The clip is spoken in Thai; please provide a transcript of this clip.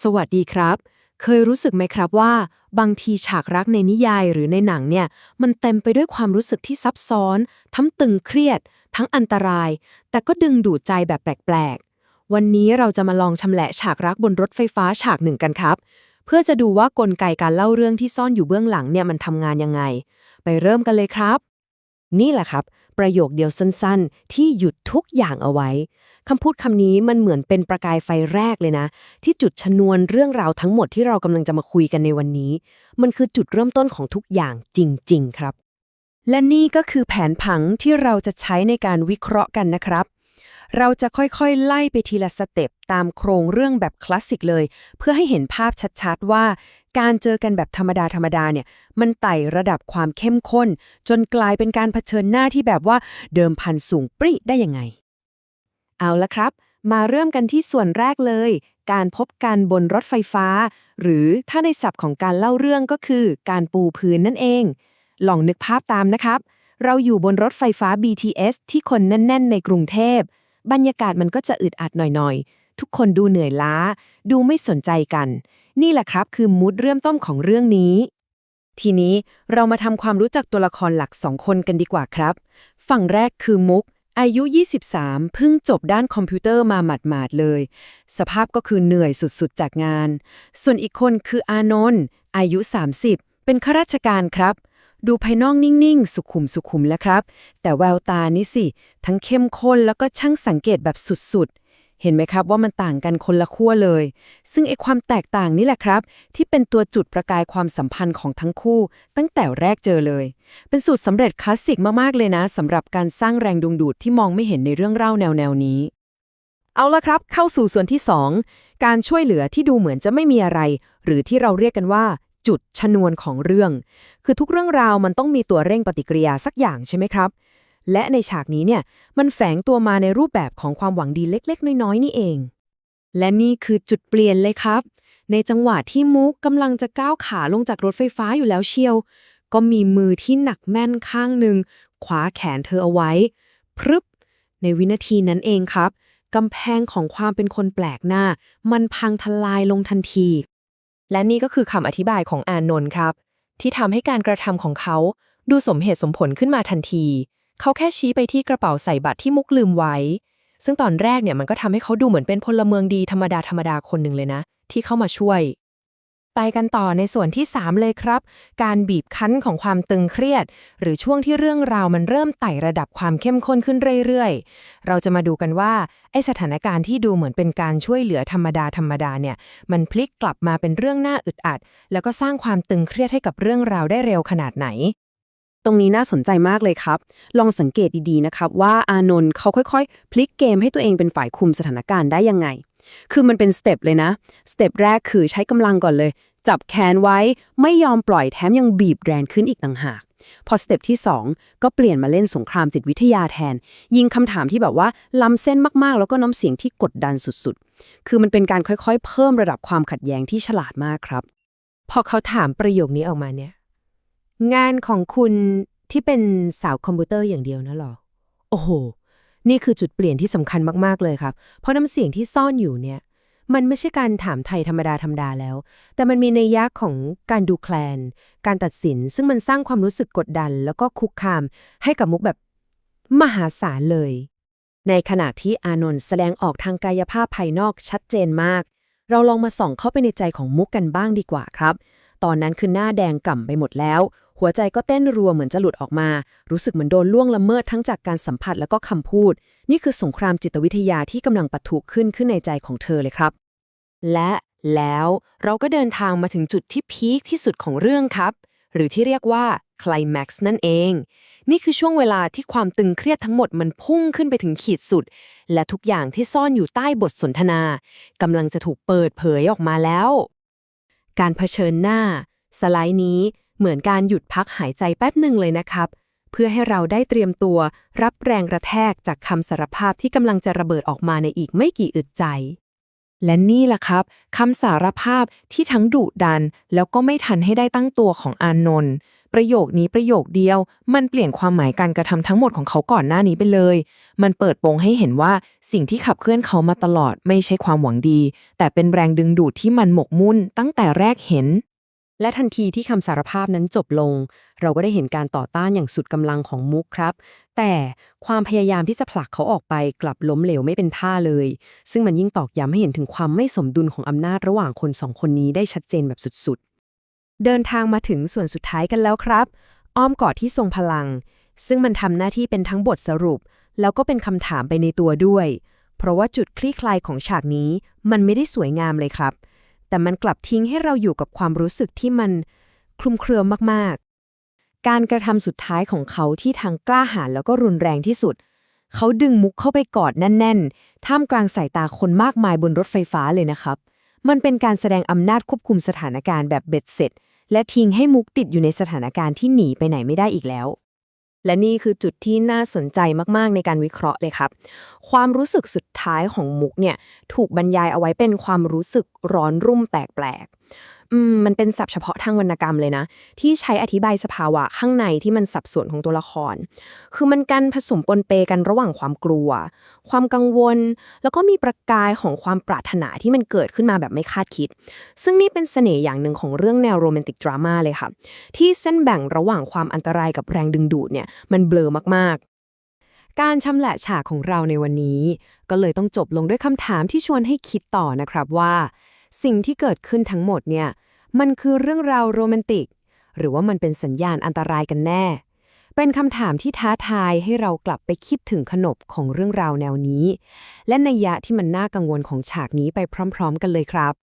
สวัสดีครับ เคยรู้สึกไหมครับว่า บางทีฉากรักในนิยายหรือในหนังเนี่ย มันเต็มไปด้วยความรู้สึกที่ซับซ้อน ทั้งตึงเครียด ทั้งอันตราย แต่ก็ดึงดูดใจแบบแปลกๆ วันนี้เราจะมาลองชำแหละฉากรักบนรถไฟฟ้าฉากหนึ่งกันครับ เพื่อจะดูว่ากลไกการเล่าเรื่องที่ซ่อนอยู่เบื้องหลังเนี่ยมันทำงานยังไง ไปเริ่มกันเลยครับ นี่แหละครับ ประโยคเดียวสั้นๆ ที่หยุดทุกอย่างเอาไว้คำพูดคำนี้มันเหมือนเป็นประกายไฟแรกเลยนะ ที่จุดชนวนเรื่องราวทั้งหมดที่เรากำลังจะมาคุยกันในวันนี้ มันคือจุดเริ่มต้นของทุกอย่างจริง ๆ ครับ และนี่ก็คือแผนผังที่เราจะใช้ในการวิเคราะห์กันนะครับ เราจะค่อยๆ ไล่ไปทีละสเต็ปตามโครงเรื่องแบบคลาสสิกเลย เพื่อให้เห็นภาพชัดๆว่า การเจอกันแบบธรรมดาธรรมดาเนี่ย มันไต่ระดับความเข้มข้น จนกลายเป็นการเผชิญหน้าที่แบบว่าเดิมพันสูงปรีได้ยังไง เอาละครับ มาเริ่มกันที่ส่วนแรกเลย การพบกันบนรถไฟฟ้า หรือถ้าในศัพท์ของการเล่าเรื่องก็คือการปูพื้นนั่นเอง ลองนึกภาพตามนะครับ เราอยู่บนรถไฟฟ้า BTS ที่คนแน่น ๆ ในกรุงเทพ บรรยากาศมันก็จะอึดอัดหน่อยๆ ทุกคนดูเหนื่อยล้า ดูไม่สนใจกัน นี่แหละครับคือมูดเริ่มต้นของเรื่องนี้ ทีนี้เรามาทำความรู้จักตัวละครหลักสองคนกันดีกว่าครับ ฝั่งแรกคือมุก อายุ 23 เพิ่งจบด้านคอมพิวเตอร์มาหมาดๆเลย สภาพก็คือเหนื่อยสุดๆจากงาน ส่วนอีกคนคืออานนท์อายุ 30 เป็นข้าราชการครับดูภายนอกนิ่ง ๆ สุขุมสุขุมแล้วครับ แต่แววตานี่สิ ทั้งเข้มข้นแล้วก็ช่างสังเกตแบบสุดๆ เห็นไหมครับว่ามันต่างกันคนละขั้วเลย ซึ่งไอความแตกต่างนี่แหละครับ ที่เป็นตัวจุดประกายความสัมพันธ์ของทั้งคู่ ตั้งแต่แรกเจอเลย เป็นสูตรสำเร็จคลาสสิกมากๆเลยนะสำหรับการสร้างแรงดึงดูดที่มองไม่เห็นในเรื่องเล่าแนวๆนี้ เอาละครับ เข้าสู่ส่วนที่ 2 การช่วยเหลือที่ดูเหมือนจะไม่มีอะไร หรือที่เราเรียกกันว่า จุดชนวนของเรื่อง คือทุกเรื่องราวมันต้องมีตัวเร่งปฏิกิริยาสักอย่างใช่ไหมครับ และในฉากนี้เนี่ยมันแฝงตัวมาในรูปแบบของความหวังดีเล็ก ๆ น้อย ๆ นี่เอง และนี่คือจุดเปลี่ยนเลยครับ ในจังหวะที่มุกกำลังจะก้าวขาลงจากรถไฟฟ้าอยู่แล้วเชียว ก็มีมือที่หนักแม่นข้างหนึ่งขวาแขนเธอเอาไว้ พรึบ ในวินาทีนั้นเองครับกำแพงของความเป็นคนแปลกหน้า มันพังทลายลงทันที และนี่ก็คือคำอธิบายของอานนท์ครับ ที่ทำให้การกระทำของเขาดูสมเหตุสมผลขึ้นมาทันที เขาแค่ชี้ไปที่กระเป๋าใส่บัตรที่มุกลืมไว้ ซึ่งตอนแรกเนี่ยมันก็ทำให้เขาดูเหมือนเป็นพลเมืองดีธรรมดาธรรมดาคนหนึ่งเลยนะ ที่เข้ามาช่วย ไปกันต่อในส่วนที่ 3 เลยครับ การบีบคั้นของความตึงเครียด หรือช่วงที่เรื่องราวมันเริ่มไต่ระดับความเข้มข้นขึ้นเรื่อยๆ เราจะมาดูกันว่าไอสถานการณ์ที่ดูเหมือนเป็นการช่วยเหลือธรรมดาธรรมดาเนี่ย มันพลิกกลับมาเป็นเรื่องน่าอึดอัด แล้วก็สร้างความตึงเครียดให้กับเรื่องราวได้เร็วขนาดไหน ตรงนี้น่าสนใจมากเลยครับ ลองสังเกตดีๆนะครับว่าอานนท์เขาค่อยๆ พลิกเกมให้ตัวเองเป็นฝ่ายคุมสถานการณ์ได้ยังไง คือมันเป็นสเต็ปเลยนะ สเต็ปแรกคือใช้กำลังก่อนเลย จับแขนไว้ไม่ยอมปล่อยแถมยังบีบแรงขึ้นอีกต่างหาก พอสเต็ปที่ 2 ก็เปลี่ยนมาเล่นสงครามจิตวิทยาแทน ยิงคำถามที่แบบว่าล้ำเส้นมากๆ แล้วก็น้ำเสียงที่กดดันสุดๆ คือมันเป็นการค่อยๆ เพิ่มระดับความขัดแย้งที่ฉลาดมากครับ พอเขาถามประโยคนี้ออกมาเนี่ย งานของคุณที่เป็นสาวคอมพิวเตอร์อย่างเดียวนะหรอ โอ้โห นี่คือจุดเปลี่ยนที่สำคัญมาก ๆ เลยครับ เพราะน้ำเสียงที่ซ่อนอยู่เนี่ย มันไม่ใช่การถามไทยธรรมดาธรรมดาแล้ว แต่มันมีในยยะของการดูแคลน การตัดสิน ซึ่งมันสร้างความรู้สึกกดดัน แล้วก็คุกคาม ให้กับมุกแบบมหาศาลเลย ในขณะที่อานนท์แสดงออกทางกายภาพภายนอกชัดเจนมาก เราลองมาส่องเข้าไปในใจของมุกกันบ้างดีกว่าครับ ตอนนั้นคือหน้าแดงก่ำไปหมดแล้ว หัวใจก็เต้นรัวเหมือนจะหลุดออกมา รู้สึกเหมือนโดนล่วงละเมิดทั้งจากการสัมผัสแล้วก็คำพูด นี่คือสงครามจิตวิทยาที่กำลังปะทุขึ้นขึ้นในใจของเธอเลยครับ และแล้วเราก็เดินทางมาถึงจุดที่พีคที่สุดของเรื่องครับ หรือที่เรียกว่าคลแม็กซ์นั่นเอง นี่คือช่วงเวลาที่ความตึงเครียดทั้งหมดมันพุ่งขึ้นไปถึงขีดสุด และทุกอย่างที่ซ่อนอยู่ใต้บทสนทนากำลังจะถูกเปิดเผยออกมาแล้ว การเผชิญหน้า สไลด์นี้ เหมือนการหยุดพักหายใจแป๊บหนึ่งเลยนะครับ เพื่อให้เราได้เตรียมตัว รับแรงกระแทกจากคำสารภาพที่กำลังจะระเบิดออกมาในอีกไม่กี่อึดใจ และนี่ล่ะครับคำสารภาพที่ทั้งดุดัน แล้วก็ไม่ทันให้ได้ตั้งตัวของอานนท์ประโยคนี้ประโยคเดียว มันเปลี่ยนความหมายการกระทำทั้งหมดของเขาก่อนหน้านี้ไปเลย มันเปิดโปงให้เห็นว่าสิ่งที่ขับเคลื่อนเขามาตลอดไม่ใช่ความหวังดี แต่เป็นแรงดึงดูดที่มันหมกมุ่นตั้งแต่แรกเห็น และทันทีที่คำสารภาพนั้นจบลง เราก็ได้เห็นการต่อต้านอย่างสุดกำลังของมุกครับ แต่ความพยายามที่จะผลักเขาออกไปกลับล้มเหลวไม่เป็นท่าเลย ซึ่งมันยิ่งตอกย้ำให้เห็นถึงความไม่สมดุลของอำนาจระหว่างคนสองคนนี้ได้ชัดเจนแบบสุดๆ เดินทางมาถึงส่วนสุดท้ายกันแล้วครับ อ้อมกอดที่ทรงพลัง ซึ่งมันทำหน้าที่เป็นทั้งบทสรุป แล้วก็เป็นคำถามไปในตัวด้วย เพราะว่าจุดคลี่คลายของฉากนี้มันไม่ได้สวยงามเลยครับ แต่มันกลับทิ้งให้เราอยู่กับความรู้สึกที่มันคลุมเครือมากๆ การกระทำสุดท้ายของเขาที่ทางกล้าหาญแล้วก็รุนแรงที่สุด เขาดึงมุกเข้าไปกอดแน่น ๆ ท่ามกลางสายตาคนมากมายบนรถไฟฟ้าเลยนะครับ มันเป็นการแสดงอำนาจควบคุมสถานการณ์แบบเบ็ดเสร็จ และทิ้งให้มุกติดอยู่ในสถานการณ์ที่หนีไปไหนไม่ได้อีกแล้ว และนี่คือจุดที่น่าสนใจมากๆในการวิเคราะห์เลยครับ ความรู้สึกสุดท้ายของมุกเนี่ยถูกบรรยายเอาไว้เป็นความรู้สึกร้อนรุ่มแตกแปลก อืมมันเป็นศัพท์เฉพาะทางวรรณกรรมเลยนะ ที่ใช้อธิบายสภาวะข้างในที่มันสับสนของตัวละคร คือมันกันผสมปนเปกันระหว่างความกลัว ความกังวล แล้วก็มีประกายของความปรารถนาที่มันเกิดขึ้นมาแบบไม่คาดคิด ซึ่งนี่เป็นเสน่ห์อย่างหนึ่งของเรื่องแนวโรแมนติกดราม่าเลยค่ะ ที่เส้นแบ่งระหว่างความอันตรายกับแรงดึงดูดเนี่ยมันเบลอมากๆการชำแหละฉากของเราในวันนี้ ก็เลยต้องจบลงด้วยคำถามที่ชวนให้คิดต่อนะครับว่า สิ่งที่เกิดขึ้นทั้งหมดเนี่ย มันคือเรื่องราวโรแมนติก หรือว่ามันเป็นสัญญาณอันตรายกันแน่ เป็นคำถามที่ท้าทายให้เรากลับไปคิดถึงขนบของเรื่องราวแนวนี้ และนัยยะที่มันน่ากังวลของฉากนี้ไปพร้อม ๆ กันเลยครับ